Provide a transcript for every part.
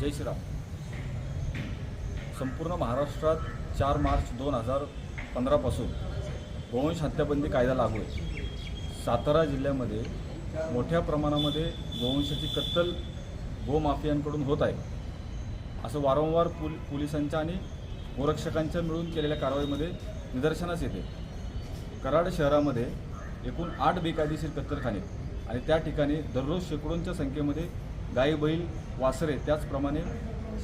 जय श्रीराम. संपूर्ण महाराष्ट्रात चार मार्च दोन हजार पंधरापासून गोवंश हत्याबंदी कायदा लागू आहे. सातारा जिल्ह्यामध्ये मोठ्या प्रमाणामध्ये गोवंशाची कत्तल गोमाफियांकडून होत आहे. असं वारंवार पुल पोलिसांच्या आणि गोरक्षकांच्या मिळून केलेल्या कारवाईमध्ये निदर्शनास येते. कराड शहरामध्ये एकूण आठ बेकायदेशीर कत्तलखाने आणि त्या ठिकाणी दररोज शेकडोंच्या संख्येमध्ये गाई बैल वासरे त्याचप्रमाणे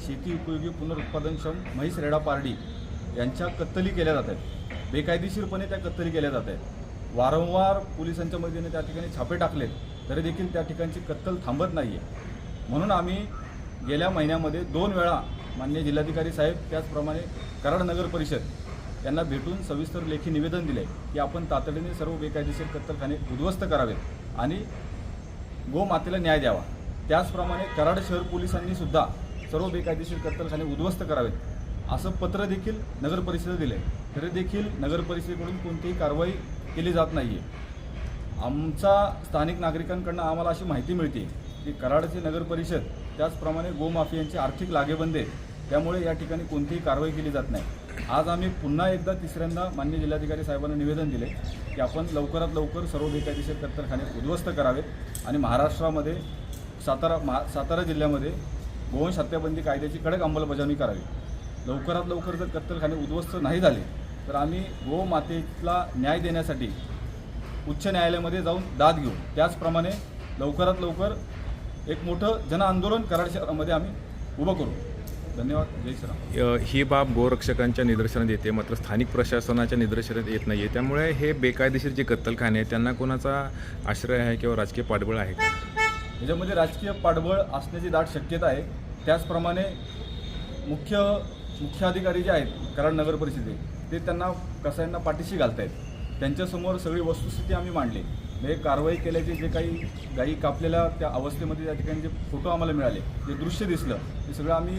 शेती उपयोगी पुनरुत्पादनक्षम म्हैस रेडा पारडी यांच्या कत्तली केल्या जात आहेत. बेकायदेशीरपणे त्या कत्तली केल्या जात आहेत. वारंवार पोलिसांच्या मदतीने त्या ठिकाणी छापे टाकलेत तरी देखील त्या ठिकाणची कत्तल थांबत नाही आहे म्हणून आम्ही गेल्या महिन्यामध्ये दोन वेळा मान्य जिल्हाधिकारी साहेब त्याचप्रमाणे कराड नगर परिषद यांना भेटून सविस्तर लेखी निवेदन दिले की आपण तातडीने सर्व बेकायदेशीर कत्तलखाने उद्ध्वस्त करावेत आणि गोमातेला न्याय द्यावा. त्याचप्रमाणे कराड शहर पोलिसांनी सुद्धा सर्व बेकायदेशीर कत्तलखाने उद्ध्वस्त करावेत असं पत्र देखील नगर परिषदेला दिले तरी देखील नगर परिषदेकडून कोणतीही कारवाई केली जात नाही आहे आमचा स्थानिक नागरिकांकडनं आम्हाला अशी माहिती मिळते की कराडची नगर परिषद त्याचप्रमाणे गोमाफियांचे आर्थिक लागेबंद त्यामुळे या ठिकाणी कोणतीही कारवाई केली जात नाही. आज आम्ही पुन्हा एकदा तिसऱ्यांदा मान्य जिल्हाधिकारी साहेबांना निवेदन दिले की आपण लवकरात लवकर सर्व बेकायदेशीर कत्तलखाने उद्ध्वस्त करावेत आणि महाराष्ट्रामध्ये सातारा महा सातारा जिल्ह्यामध्ये गोवंश हत्याबंदी कायद्याची कडक अंमलबजावणी करावी. लवकरात लवकर जर कत्तलखाने उद्ध्वस्त नाही झाले तर आम्ही गोमातेला न्याय देण्यासाठी उच्च न्यायालयामध्ये जाऊन दाद घेऊ. त्याचप्रमाणे लवकरात लवकर एक मोठं जनआंदोलन कराड शहरामध्ये आम्ही उभं करू. धन्यवाद. जय श्रीराम ही बाब गोरक्षकांच्या निदर्शनात येते. मात्र स्थानिक प्रशासनाच्या निदर्शनात येत नाही आहे त्यामुळे हे बेकायदेशीर जे कत्तलखाने आहेत त्यांना कोणाचा आश्रय आहे किंवा राजकीय पाठबळ आहे का? याच्यामध्ये राजकीय पाठबळ असण्याची दाट शक्यता आहे. त्याचप्रमाणे मुख्य मुख्याधिकारी जे आहेत कराड नगर परिषदे ते त्यांना कसायांना पाठीशी घालतायत. त्यांच्यासमोर सगळी वस्तुस्थिती आम्ही मांडली. म्हणजे कारवाई केल्याचे जे काही गायी कापलेल्या त्या अवस्थेमध्ये त्या ठिकाणी जे फोटो आम्हाला मिळाले जे दृश्य दिसलं ते सगळं आम्ही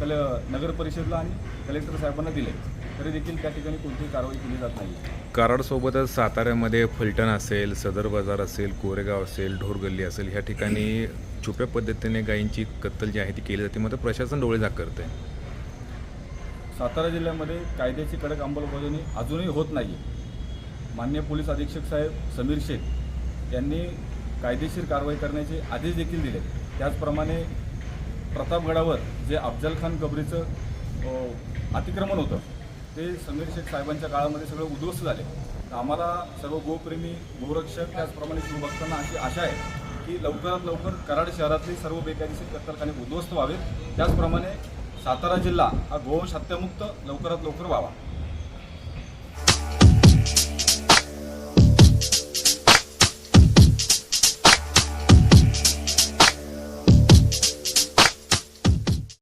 कल नगर परिषदला आणि कलेक्टर साहेबांना दिले. तरी देखील त्या ठिकाणी कोणतीही कारवाई केली जात नाही. कराडसोबतच साताऱ्यामध्ये फलटण असेल सदर बाजार असेल कोरेगाव असेल ढोरगल्ली असेल ह्या ठिकाणी छुप्या पद्धतीने गायींची कत्तल जी आहे ती केली जाते. मात्र प्रशासन डोळे झाक करते सातारा जिल्ह्यामध्ये कायद्याची कडक अंमलबजावणी अजूनही होत नाही. मान्य पोलीस अधीक्षक साहेब समीर शेख यांनी कायदेशीर कारवाई करण्याचे आदेश देखील दिले. त्याचप्रमाणे प्रतापगडावर जे अफजल खान कबरीचं अतिक्रमण होतं ते समीर शेख साहेबांच्या काळामध्ये सगळं उद्ध्वस्त झाले. तर आम्हाला सर्व गोप्रेमी गोरक्षक त्याचप्रमाणे शिवभक्तांना अशी आशा आहे की लवकरात लवकर कराड शहरातले सर्व बेकायदेशीर कत्तलखाने उद्ध्वस्त व्हावेत. त्याचप्रमाणे सातारा जिल्हा हा गोवंश हत्यामुक्त लवकरात लवकर व्हावा.